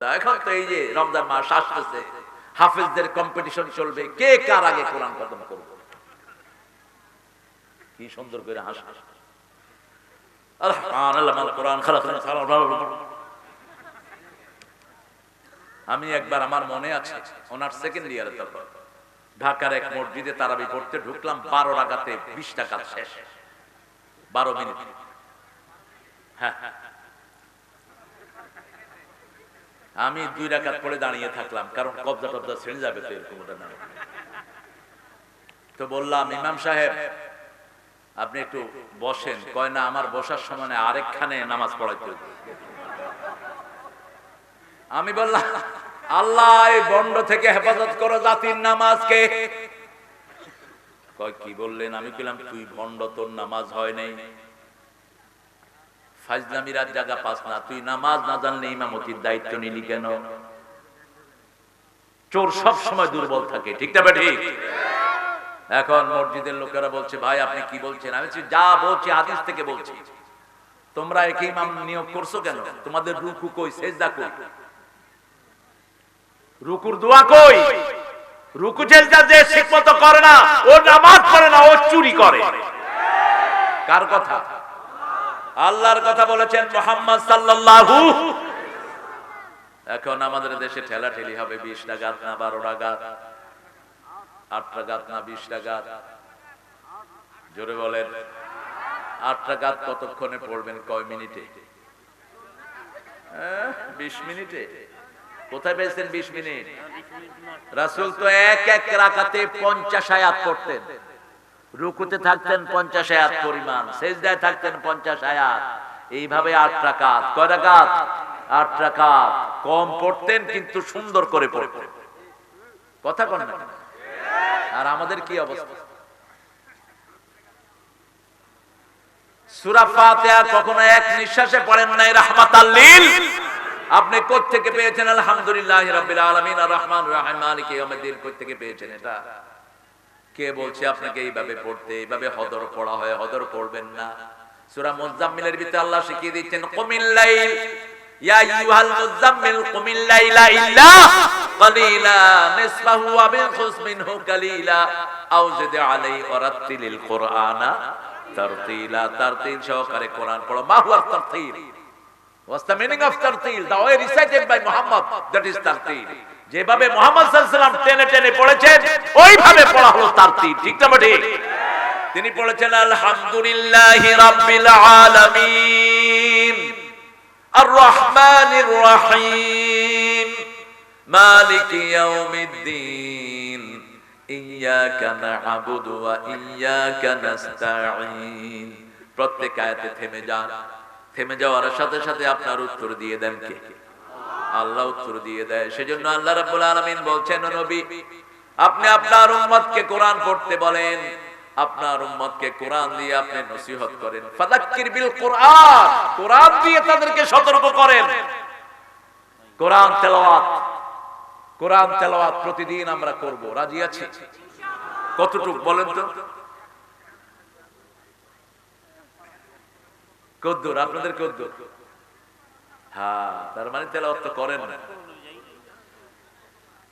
এখন তো এই যে রমজান মাস আসতেছে, হাফেজদের কম্পিটিশন চলবে, কে কার আগে কোরআন খতম করবে? কি সুন্দর করে হাস। আমি একবার, আমার মনে আছে, ওনার সেকেন্ড ইয়ারে তখন ঢাকার এক মসজিদে তারাবি পড়তে ঢুকলাম, বারো টাকাতে বিশ টাকা শেষ, বারো মিনিট। হ্যাঁ হ্যাঁ আমি দুই রাকাত পরে দাঁড়িয়ে থাকলাম, কারণ কবজা টবজা ছেড়ে যাবে তো এরকম তো বললাম, ইমাম সাহেব, আপনি একটু বসেন। কয়, না, আমার বসার সময় আরেকখানে নামাজ পড়াইতে আমি বললাম, আল্লাহ বন্ড থেকে হেফাজত করো জাতির নামাজকে। কয়, কি বললেন? আমি বললাম তুই বন্ড, তোর নামাজ হয় নাই। ফাজলামিরার জায়গা পাস না, তুই নামাজ না জানলে ইমামতির দায়িত্ব নিলি কেন? চোর সব সময় দুর্বল থাকে, ঠিক না ঠিক এখন মসজিদের লোকেরা বলছে, ভাই, আপনি কি বলছেন? আমি যা বলছি, হাদিস থেকে বলছি। তোমরা একে ইমাম নিয়োগ করছ কেন? তোমাদের রুকু কই? সেজদা কই? রুকুর দোয়া কই? রুকু সেজদা যে ঠিকমতো করে না, ও নামাজ পড়ে না, ও চুরি করে। কার কথা? আল্লাহর কথা বলেছেন মোহাম্মদ সাল্লাল্লাহু এখন আমাদের দেশে ঠেলা ঠেলি হবে বিশ টাকা না বারো টাকা আট টাকা না বিশ টাকা জোরে বলেন। আট টাকা কতক্ষণে পড়বেন? কয় মিনিটে? হ্যাঁ, বিশ মিনিটে। কোথায় পেয়েছেন বিশ মিনিট? রাসুল তো এক এক রাখাতে পঞ্চাশ আয়াত পড়তেন। রুকুতে থাকতেন পঞ্চাশ আয়াত পরিমাণ, সেজদায় থাকতেন পঞ্চাশ আয়াত। এইভাবে আট রাকাত। কয় রাকাত? আট রাকাত। কম পড়তেন কিন্তু সুন্দর করে পড়তেন। কথা কন আর আমাদের কি অবস্থা? কখনো এক নিঃশ্বাসে পড়েন নাই, রাহমাতাল আপনি কোত্থেকে পেয়েছেন? আলহামদুলিল্লাহ রাব্বিল রহমান রহিম, মালিক পেয়েছেন এটা? কে বলছে আপনাকে এইভাবে পড়তে এইভাবে হদর পড়া হয় হদর পড়বেন না সূরা মুজাম্মিলের ভিতরে আল্লাহ শিখিয়ে দিচ্ছেন কুমিল লাইল ইয়া আইয়ুহাল মুজাম্মিল কুমিল লাইলা ইল্লা قليلا نصفه وبنقص منه قليلا او زد عليه ورتل القران ترتيلا ترتيل সহকারে কোরআন পড়ো মা হুয়া তারতিল What's the meaning of tartil? The way recited by Muhammad, that is tartil. যেভাবে মোহাম্মদ আলাইহি টেনে টেনে পড়েছেন, ওইভাবে পড়া হলো তারতিল ঠিক না ঠিক তিনি পড়েছেন আলহামদুলিল্লাহি রাব্বিল আলামিন আর রহমানির রহিম, মালিক ইয়াউমিদ্দিন ইয়াকা না'বুদু ওয়া ইয়াকা নাস্তাঈন। প্রত্যেক আয়াতে থেমে যান। থেমে যাওয়ার সাথে সাথে আপনার উত্তর দিয়ে দেন কে? আল্লাহ উত্তর দিয়ে দেয়। সেজন্য আল্লাহ রাব্বুল আলামিন বলছেন নবী, আপনি আপনার উম্মতকে কোরআন পড়তে বলেন। আপনার উম্মতকে কোরআন দিয়ে আপনি নসিহত করেন। ফাদাক্কির বিল কোরআন কোরআন দিয়ে তাদেরকে সতর্ক করেন। কোরআন তেলাওয়াত কোরআন তেলাওয়াত প্রতিদিন আমরা করব। রাজি আছি? কতটুক বলেন তো? কদ্দুর, আপনাদের কদ্দুর? হ্যাঁ তার মানে তেলাওয়াত তো করেন না।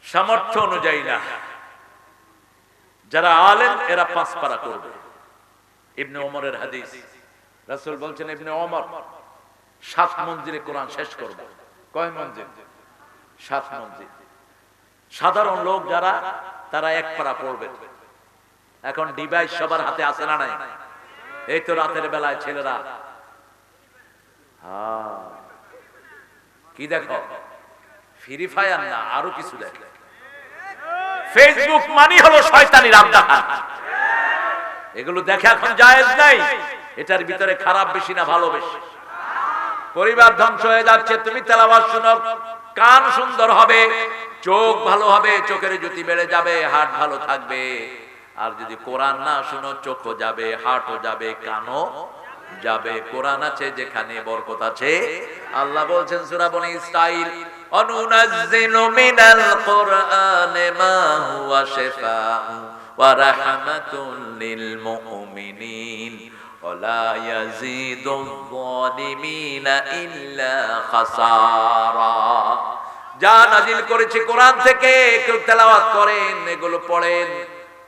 সামর্থ্য অনুযায়ী না। যারা আলেন এরা পাঁচ পারা করবে। ইবনে ওমরের হাদিস। রাসূল বলছেন, ইবনে ওমর, সাত মঞ্জিলে কোরআন শেষ করবে। কয় মঞ্জিল? সাত মঞ্জিল। সাধারণ লোক যারা, তারা এক পারা পড়বে। এখন ডিভাইস সবার হাতে আছে না নাই? এই তো রাতের বেলায় ছেলেরা। হ্যাঁ। কি দেখো? ফ্রি ফায়ার না, আরও কিছু দেখো। ফেসবুক মানি হলো শয়তানি রামদাহান। এগুলো দেখা এখন জায়েজ নাই, এটার ভিতরে খারাপ বেশি না ভালো বেশি। পরিবার ধ্বংস হয়ে যাচ্ছে, তুমি তেলাওয়াত শুনো, কান সুন্দর হবে, চোখ ভালো হবে, চোখের জ্যোতি বেড়ে যাবে হাট ভালো থাকবে। আর যদি কোরআন না শুনো, চোখও যাবে হাটও যাবে, কানও যাবে কোরআন আছে যেখানে বরকত আছে আল্লাহ বলছেন সূরা বনি ইসরাইল অনুনাজ্জিলু মিনাল কোরআনে মা হুয়া শিফাউ ওয়া রাহমাতুল লিল মুমিনিন ولا يزيد الظالمين إلا خسارا যা নাজিল করেছি কোরআন থেকে কেউ তেলাওয়াত করেন এগুলো পড়েন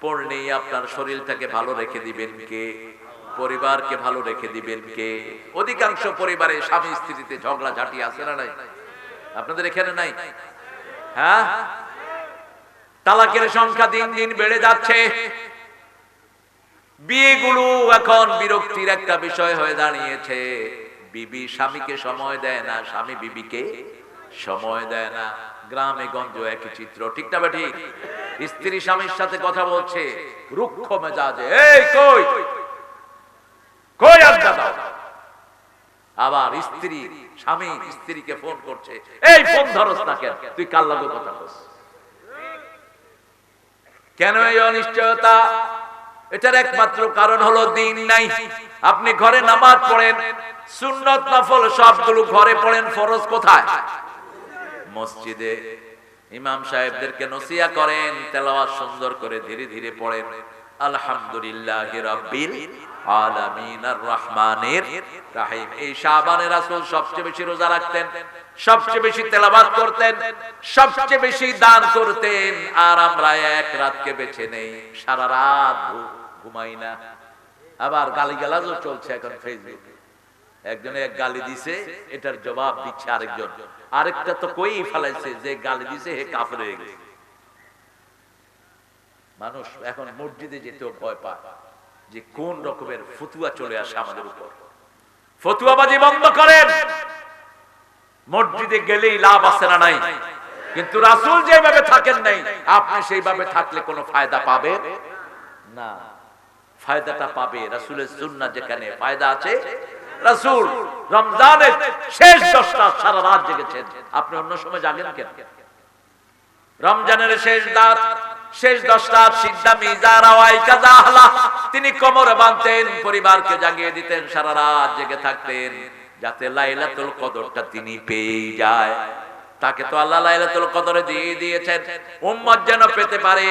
পড়লেই আপনার শরীরটাকে ভালো রেখে দিবেন কে পরিবারকে ভালো রেখে দিবেন কে? অধিকাংশ পরিবারে স্বামী স্ত্রীতে ঝগড়া ঝাঁটি আছে না নাই? আপনাদের এখানে নাই? হ্যাঁ? তালাকের সংখ্যা দিন দিন বেড়ে যাচ্ছে। বিয়েগুলো এখন বিরক্তির একটা বিষয় হয়ে দাঁড়িয়েছে। বিবি স্বামীকে সময় দেয় না, স্বামী বিবিকে সময় দেয় না। গ্রামে গঞ্জ একই চিত্র, ঠিক না বা ঠিক? স্ত্রী স্বামীর সাথে কথা বলছে, রুক্ষ মেজাজে, এই কই? আবার স্ত্রী, স্বামী স্ত্রীকে ফোন করছে, এই ফোন ধরস না কেন? তুই কাল লাগে কথা বলছ কেন এই অনিশ্চয়তা? এটার একমাত্র কারণ হলো দিন নাই। আপনি ঘরে নামাজ পড়েন, সুন্নত নফল সবগুলো ঘরে পড়েন, ফরজ কোথায়? মসজিদে। ইমাম সাহেবদেরকে নসিয়া করেন, তেলাওয়াত সুন্দর করে ধীরে ধীরে পড়েন। আলহামদুলিল্লাহ রাব্বিল আলামিন আর রহমানের রাহিম। এই রাসূল সবচেয়ে বেশি রোজা রাখতেন, সবচেয়ে বেশি করতেন, সবচেয়ে বেশি দান করতেন। আর আমরা এক রাতকে নেই, সারা রাত ঘুমাই না। আবার গালিগালাজও চলছে এখন ফেসবুকে। একজনে এক গালি দিছে, এটার জবাব দিচ্ছে আরেকজন। আরেকটা তো কই ফেলাইছে, যে গালি দিছে, হে হয়ে গেছে। মানুষ এখন মসজিদে যেতেও ভয় পায়। যে কোন রকমের ফতুয়া চলে আসে আমাদের উপর। ফতুয়াবাজি বন্ধ করেন। মসজিদে গেলেই লাভ আছে না নাই? কিন্তু রাসূল যেভাবে থাকেন নাই, আপনি সেইভাবে থাকলে কোনো ফায়দা পাবে? না। ফায়দাটা পাবে রাসূলের সুন্নাহ যেখানে ফায়দা আছে। রাসূল রমজানের শেষ দশটা সারা রাত জেগেছেন। আপনি অন্য সময় জাগেন কেন? রমজানের শেষ দাঁত শেষ দশটা সিদ্ধা মিজারা ওয়াইকাজা আহলা তিনি কমর বাঁধতেন, পরিবারকে জাগিয়ে দিতেন, সারা রাত জেগে থাকতেন, যাতে লাইলাতুল কদরটা তিনি পেয়ে যায়। তাকে তো আল্লাহ লাইলাতুল কদরে দিয়ে দিয়েছেন। উম্মত যেন পেতে পারে